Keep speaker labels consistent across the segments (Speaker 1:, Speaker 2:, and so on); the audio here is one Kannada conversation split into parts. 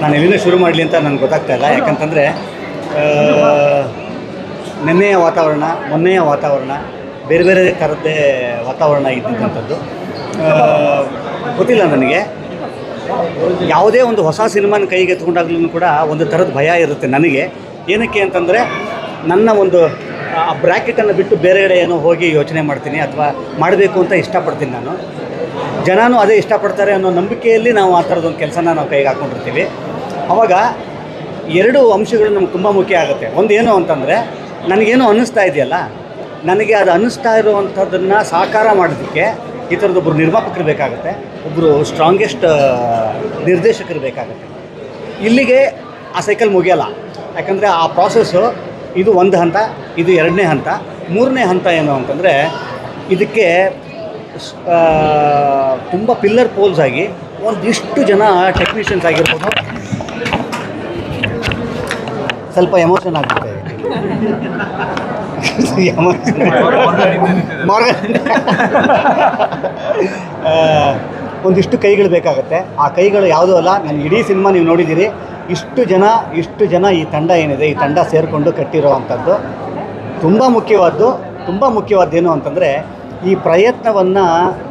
Speaker 1: ನಾನು ಎಲ್ಲಿಂದ ಶುರು ಮಾಡಲಿ ಅಂತ ನನಗೆ ಗೊತ್ತಾಗ್ತಾ ಇಲ್ಲ. ಯಾಕಂತಂದರೆ ನಿನ್ನೆಯ ವಾತಾವರಣ, ಮೊನ್ನೆಯ ವಾತಾವರಣ, ಬೇರೆ ಬೇರೆ ಥರದ್ದೇ ವಾತಾವರಣ ಇದ್ದಿದ್ದಂಥದ್ದು. ಗೊತ್ತಿಲ್ಲ ನನಗೆ. ಯಾವುದೇ ಒಂದು ಹೊಸ ಸಿನಿಮಾನ ಕೈಗೆ ಎತ್ಕೊಂಡಾಗ್ಲೂ ಕೂಡ ಒಂದು ಥರದ ಭಯ ಇರುತ್ತೆ ನನಗೆ. ಏನಕ್ಕೆ ಅಂತಂದರೆ, ನನ್ನ ಒಂದು, ಆ ಬ್ರ್ಯಾಕೆಟನ್ನು ಬಿಟ್ಟು ಬೇರೆ ಕಡೆ ಏನೋ ಹೋಗಿ ಯೋಚನೆ ಮಾಡ್ತೀನಿ ಅಥವಾ ಮಾಡಬೇಕು ಅಂತ ಇಷ್ಟಪಡ್ತೀನಿ ನಾನು. ಜನನೂ ಅದೇ ಇಷ್ಟಪಡ್ತಾರೆ ಅನ್ನೋ ನಂಬಿಕೆಯಲ್ಲಿ ನಾವು ಆ ಥರದೊಂದು ಕೆಲಸನ ನಾವು ಕೈಗೆ ಹಾಕ್ಕೊಂಡಿರ್ತೀವಿ ಅವಾಗ ಎರಡು ಅಂಶಗಳು ನಮ್ಗೆ ತುಂಬ ಮುಖ್ಯ ಆಗುತ್ತೆ. ಒಂದು ಏನು ಅಂತಂದರೆ, ನನಗೇನು ಅನ್ನಿಸ್ತಾ ಇದೆಯಲ್ಲ, ನನಗೆ ಅದು ಅನ್ನಿಸ್ತಾ ಇರುವಂಥದ್ದನ್ನು ಸಾಕಾರ ಮಾಡೋದಕ್ಕೆ ಈ ಥರದೊಬ್ಬರು ನಿರ್ಮಾಪಕರು ಬೇಕಾಗುತ್ತೆ ಒಬ್ಬರು ಸ್ಟ್ರಾಂಗೆಸ್ಟ್ ನಿರ್ದೇಶಕರು ಬೇಕಾಗುತ್ತೆ. ಇಲ್ಲಿಗೆ ಆ ಸೈಕಲ್ ಮುಗಿಯಲ್ಲ. ಯಾಕಂದರೆ ಆ ಪ್ರಾಸೆಸ್ಸು ಇದು ಒಂದು ಹಂತ, ಇದು ಎರಡನೇ ಹಂತ, ಮೂರನೇ ಹಂತ ಏನು ಅಂತಂದರೆ, ಇದಕ್ಕೆ ತುಂಬ ಪಿಲ್ಲರ್ ಪೋಲ್ಸ್ ಆಗಿ ಒಂದಿಷ್ಟು ಜನ ಟೆಕ್ನಿಷಿಯನ್ಸ್ ಆಗಿರ್ಬೋದು. ಸ್ವಲ್ಪ ಎಮೋಷನ್ ಆಗುತ್ತೆ. ಒಂದಿಷ್ಟು ಕೈಗಳು ಬೇಕಾಗುತ್ತೆ. ಆ ಕೈಗಳು ಯಾವುದೂ ಅಲ್ಲ ನಾನು ಇಡೀ ಸಿನಿಮಾ ನೀವು ನೋಡಿದ್ದೀರಿ. ಇಷ್ಟು ಜನ ಇಷ್ಟು ಜನ ಈ ತಂಡ ಏನಿದೆ ಈ ತಂಡ ಸೇರಿಕೊಂಡು ಕಟ್ಟಿರೋ ಅಂಥದ್ದು ತುಂಬ ಮುಖ್ಯವಾದ್ದು ತುಂಬ ಮುಖ್ಯವಾದ್ದೇನು ಅಂತಂದರೆ ಈ ಪ್ರಯತ್ನವನ್ನು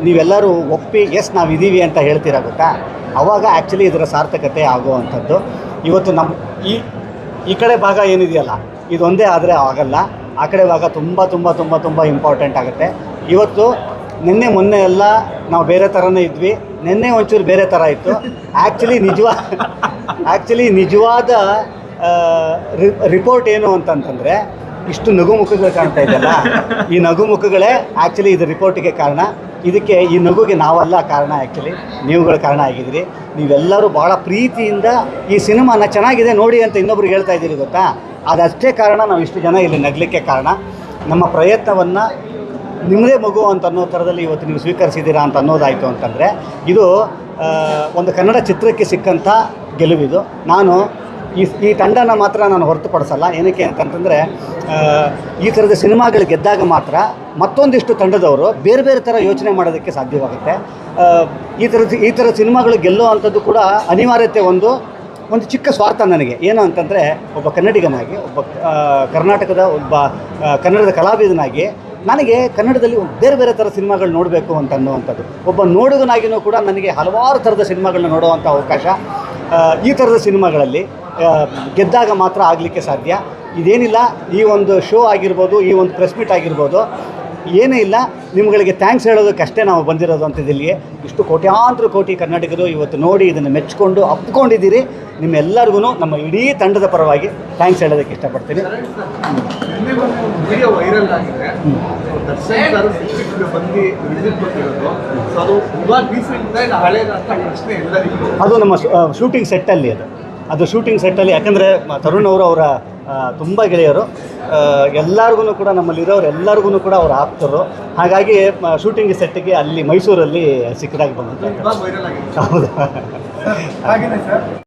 Speaker 1: ನೀವೆಲ್ಲರೂ ಒಪ್ಪಿ, ಎಸ್ ನಾವು ಇದ್ದೀವಿ ಅಂತ ಹೇಳ್ತೀರಾ ಗೊತ್ತಾ? ಅವಾಗ ಆ್ಯಕ್ಚುಲಿ ಇದರ ಸಾರ್ಥಕತೆ ಆಗುವಂಥದ್ದು. ಇವತ್ತು ನಮ್ಮ ಈ ಈ ಕಡೆ ಭಾಗ ಏನಿದೆಯಲ್ಲ, ಇದೊಂದೇ ಆದರೆ ಆಗಲ್ಲ. ಆ ಕಡೆ ಭಾಗ ತುಂಬ ತುಂಬ ತುಂಬ ತುಂಬ ಇಂಪಾರ್ಟೆಂಟ್ ಆಗುತ್ತೆ. ಇವತ್ತು ನಿನ್ನೆ, ಮೊನ್ನೆ ಎಲ್ಲ ನಾವು ಬೇರೆ ಥರನೇ ಇದ್ವಿ. ನಿನ್ನೆ ಒಂಚೂರು ಬೇರೆ ಥರ ಇತ್ತು. ಆ್ಯಕ್ಚುಲಿ ನಿಜವಾ ಆ್ಯಕ್ಚುಲಿ ನಿಜವಾದ ರಿಪೋರ್ಟ್ ಏನು ಅಂತಂತಂದರೆ ಇಷ್ಟು ನಗು ಮುಖಗಳು ಕಾಣ್ತಾ ಇದೆಯಲ್ಲ? ಈ ನಗು ಮುಖಗಳೇ ಆ್ಯಕ್ಚುಲಿ ಇದು ರಿಪೋರ್ಟಿಗೆ ಕಾರಣ. ಇದಕ್ಕೆ ಈ ನಗುಗೆ ನಾವಲ್ಲ ಕಾರಣ ಆ್ಯಕ್ಚುಲಿ ನೀವುಗಳ ಕಾರಣ ಆಗಿದ್ದೀರಿ. ನೀವೆಲ್ಲರೂ ಭಾಳ ಪ್ರೀತಿಯಿಂದ ಈ ಸಿನಿಮಾನ ಚೆನ್ನಾಗಿದೆ ನೋಡಿ ಅಂತ ಇನ್ನೊಬ್ರು ಹೇಳ್ತಾ ಇದ್ದೀರಿ ಗೊತ್ತಾ? ಅದಷ್ಟೇ ಕಾರಣ, ನಾವು ಇಷ್ಟು ಜನ ಇಲ್ಲಿ ನಗಲಿಕ್ಕೆ ಕಾರಣ. ನಮ್ಮ ಪ್ರಯತ್ನವನ್ನು ನಿಮ್ಮದೇ ಮಗು ಅಂತ ಅನ್ನೋ ಥರದಲ್ಲಿ ಇವತ್ತು ನೀವು ಸ್ವೀಕರಿಸಿದ್ದೀರಾ ಅಂತ ಅನ್ನೋದಾಯಿತು ಅಂತಂದರೆ, ಇದು ಒಂದು ಕನ್ನಡ ಚಿತ್ರಕ್ಕೆ ಸಿಕ್ಕಂಥ ಗೆಲುವಿದು. ನಾನು ಈ ಈ ತಂಡನ ಮಾತ್ರ ನಾನು ಹೊರತುಪಡಿಸಲ್ಲ. ಏನಕ್ಕೆ ಅಂತಂತಂದರೆ ಈ ಥರದ ಸಿನಿಮಾಗಳು ಗೆದ್ದಾಗ ಮಾತ್ರ ಮತ್ತೊಂದಿಷ್ಟು ತಂಡದವರು ಬೇರೆ ಬೇರೆ ಥರ ಯೋಚನೆ ಮಾಡೋದಕ್ಕೆ ಸಾಧ್ಯವಾಗುತ್ತೆ. ಈ ಥರದ ಈ ಥರ ಸಿನಿಮಾಗಳು ಗೆಲ್ಲೋ ಅಂಥದ್ದು ಕೂಡ ಅನಿವಾರ್ಯತೆ ಒಂದು ಒಂದು ಚಿಕ್ಕ ಸ್ವಾರ್ಥ ನನಗೆ. ಏನು ಅಂತಂದರೆ, ಒಬ್ಬ ಕನ್ನಡಿಗನಾಗಿ, ಒಬ್ಬ ಕರ್ನಾಟಕದ ಒಬ್ಬ ಕನ್ನಡದ ಕಲಾವಿದನಾಗಿ ನನಗೆ ಕನ್ನಡದಲ್ಲಿ ಬೇರೆ ಬೇರೆ ಥರ ಸಿನಿಮಾಗಳು ನೋಡಬೇಕು ಅಂತ ಅನ್ನುವಂಥದ್ದು. ಒಬ್ಬ ನೋಡುಗನಾಗಿಯೂ ಕೂಡ ನನಗೆ ಹಲವಾರು ಥರದ ಸಿನಿಮಾಗಳನ್ನ ನೋಡುವಂಥ ಅವಕಾಶ ಈ ಥರದ ಸಿನಿಮಾಗಳಲ್ಲಿ ಗೆದ್ದಾಗ ಮಾತ್ರ ಆಗಲಿಕ್ಕೆ ಸಾಧ್ಯ. ಇದೇನಿಲ್ಲ ಈ ಒಂದು ಶೋ ಆಗಿರ್ಬೋದು ಈ ಒಂದು ಪ್ರೆಸ್ ಮೀಟ್ ಆಗಿರ್ಬೋದು ಏನೇ ಇಲ್ಲ ನಿಮ್ಗಳಿಗೆ ಥ್ಯಾಂಕ್ಸ್ ಹೇಳೋದಕ್ಕಷ್ಟೇ ನಾವು ಬಂದಿರೋದು ಅಂಥದ್ದಿಲ್ಲಿಗೆ ಇಷ್ಟು ಕೋಟ್ಯಾಂತರ ಕೋಟಿ ಕನ್ನಡಿಗರು ಇವತ್ತು ನೋಡಿ ಇದನ್ನು ಮೆಚ್ಕೊಂಡು ಅಪ್ಕೊಂಡಿದ್ದೀರಿ. ನಿಮ್ಮೆಲ್ಲರಿಗೂ ನಮ್ಮ ಇಡೀ ತಂಡದ ಪರವಾಗಿ ಥ್ಯಾಂಕ್ಸ್ ಹೇಳೋದಕ್ಕೆ ಇಷ್ಟಪಡ್ತೀನಿ.
Speaker 2: ಅಂತ
Speaker 1: ಅದು ನಮ್ಮ ಶೂಟಿಂಗ್ ಸೆಟ್ಟಲ್ಲಿ ಅದು. ಅದು ಶೂಟಿಂಗ್ ಸೆಟ್ಟಲ್ಲಿ ಯಾಕಂದರೆ ತರುಣ್ ಅವರು ಅವರ ತುಂಬ ಗೆಳೆಯರು. ಎಲ್ಲರಿಗೂ ಕೂಡ ನಮ್ಮಲ್ಲಿರೋರು ಎಲ್ಲರಿಗೂ ಕೂಡ ಅವ್ರು ಆಪ್ತರು. ಹಾಗಾಗಿ ಶೂಟಿಂಗ್ ಸೆಟ್ಟಿಗೆ ಅಲ್ಲಿ ಮೈಸೂರಲ್ಲಿ ಸಿಕ್ಕದಾಗಿ
Speaker 2: ಬಂದಿದ್ದೆ
Speaker 1: ಹೌದಾ.